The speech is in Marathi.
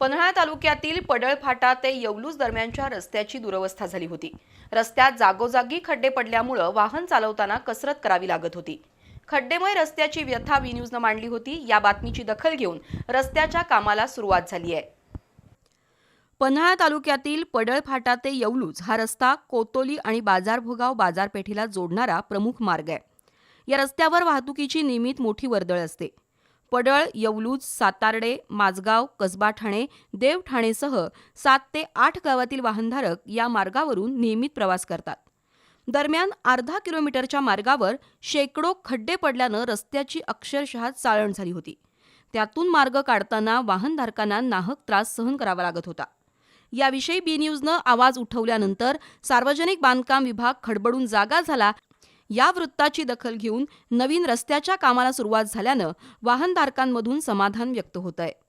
पन्हाळा तालुक्यातील पडळ फाटा ते येवलूज दरम्यानच्या रस्त्याची दुरवस्था झाली होती. रस्त्यात जागोजागी खड्डे पडल्यामुळं वाहन चालवताना कसरत करावी लागत होती. खड्डेमय रस्त्याची व्यथा व्ही न्यूजनं मांडली होती. या बातमीची दखल घेऊन रस्त्याच्या कामाला सुरुवात झाली आहे. पन्हाळा तालुक्यातील पडळ फाटा ते येवलूज हा रस्ता कोतोली आणि बाजारभोगाव बाजारपेठेला जोडणारा प्रमुख मार्ग आहे. या रस्त्यावर वाहतुकीची नियमित मोठी वर्दळ असते. पडळ येवलूज सातार्डे माझगाव कसबा ठाणे देव ठाणेसह सात ते आठ गावातील वाहनधारक या मार्गावरून नियमित प्रवास करतात. दरम्यान अर्धा किलोमीटरच्या मार्गावर शेकडो खड्डे पडल्यानं रस्त्याची अक्षरशः चाळण झाली होती. त्यातून मार्ग काढताना वाहनधारकांना नाहक त्रास सहन करावा लागत होता. याविषयी बी न्यूजनं आवाज उठवल्यानंतर सार्वजनिक बांधकाम विभाग खडबडून जागा झाला या वृत्ताची दखल घेऊन नवीन रस्त्याच्या कामाला सुरुवात झाल्यानं वाहनधारकांमधून समाधान व्यक्त होत आहे